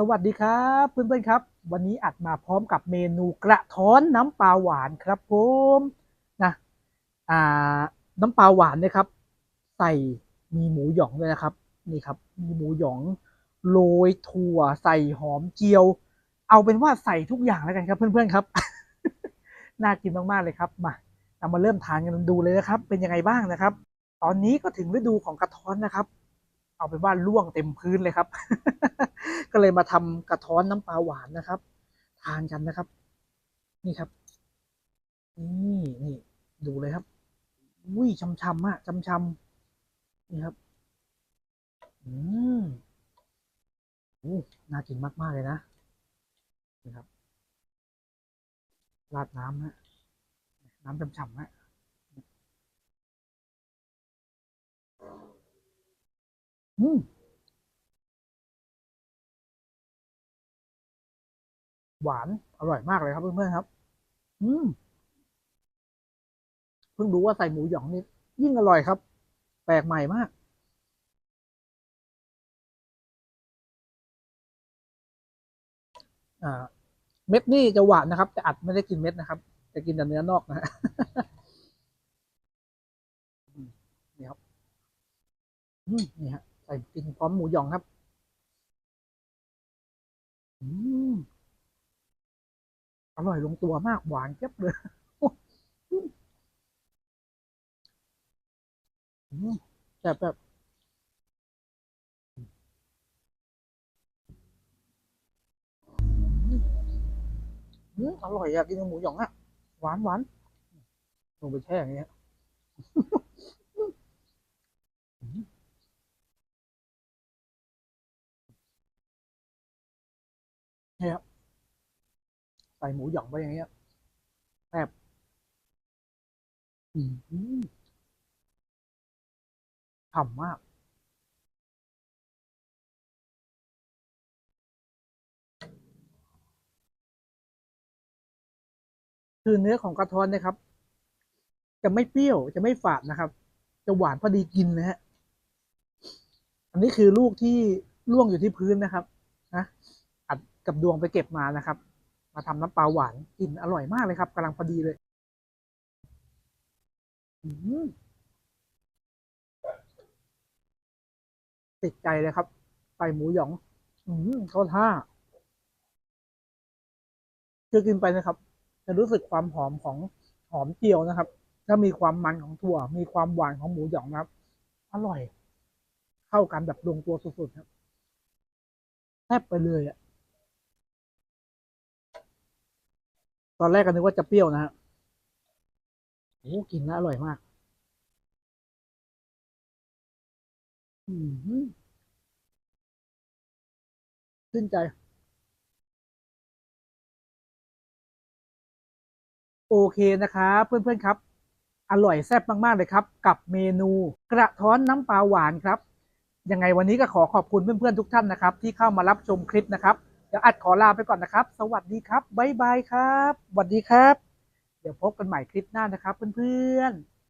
สวัสดีครับเพื่อนๆครับ วันนี้อัดมาพร้อมกับเมนูกระท้อนน้ำปลาหวานครับผมนะอ่าน้ำปลาหวานนะครับ ใส่มีหมูหยองด้วยนะครับนี่ครับ มีหมูหยองโรยถั่ว ใส่หอมเจียว เอาเป็นว่าใส่ทุกอย่างแล้วกันครับ เพื่อนๆครับ น่ากินมากๆเลยครับมาเรามาเริ่มทานกันดูเลยนะครับ เป็นยังไงบ้างนะครับ ตอนนี้ก็ถึงฤดูของกระท้อนนะครับ เอาเป็นว่าล่วงเต็มพื้นเลยครับ ก็เลยมาทำกระท้อนน้ำปลาหวานนะครับ ทานกันนะครับ นี่ครับ นี่นี่ดูเลยครับอุ้ยช่ำๆมากช่ำๆนี่ครับ อืมอ้น่ากินมาก ๆ เลยนะนี่ครับ ราดน้ำฮะน้ำช่ำๆฮะอืม หวานอร่อยมากเลยครับเพื่อนๆครับ อืมเพิ่งรู้ว่าใส่หมูหยองนี่ยิ่งอร่อยครับ แปลกใหม่มากอ่าเม็ดนี่จะหวานนะครับ แต่อัดไม่ได้กินเม็ดนะครับจะกินแต่เนื้อนอกนะนี่ครับอืมนี่ฮะใส่กินพร้อมหมูหยองครับ อืม อร่อยลงตัวมากหวานเจี๊ยบเลยแบบแบบอร่อยอะกินหมูหยองอะหวานหวานลงไปแช่อย่างเงี้ย ใส่หมูหยองไปอย่างเงี้ยแซ่บอืมฉ่ำมาก คือเนื้อของกระท้อนนะครับ จะไม่เปรี้ยวจะไม่ฝาดนะครับ จะหวานพอดีกินนะฮะ อันนี้คือลูกที่ร่วงอยู่ที่พื้นนะครับ นะอัดกับดวงไปเก็บมานะครับ มาทำน้ำปลาหวานกินอร่อยมากเลยครับกำลังพอดีเลยติดใจเลยครับใส่หมูหยองอืมเข้าท่าคือกินไปนะครับ จะรู้สึกความหอมของหอมเจียวนะครับแล้วมีความมันของถั่ว มีความหวานของหมูหยองนะครับ อร่อย เข้ากันแบบลงตัวสุดๆครับแทบไปเลยอะ ตอนแรกก็นึกว่าจะเปรี้ยวนะฮะโอ้กินแล้วอร่อยมาก อืมขึ้นใจ โอเคนะครับ เพื่อนๆครับ อร่อยแซ่บมากๆเลยครับ กับเมนูกระท้อนน้ำปลาหวานครับยังไงวันนี้ก็ขอขอบคุณเพื่อนๆทุกท่านนะครับ ที่เข้ามารับชมคลิปนะครับ เดี๋ยวอัดขอลาไปก่อนนะครับ สวัสดีครับบ๊ายบายครับสวัสดีครับ เดี๋ยวพบกันใหม่คลิปหน้านะครับเพื่อนๆ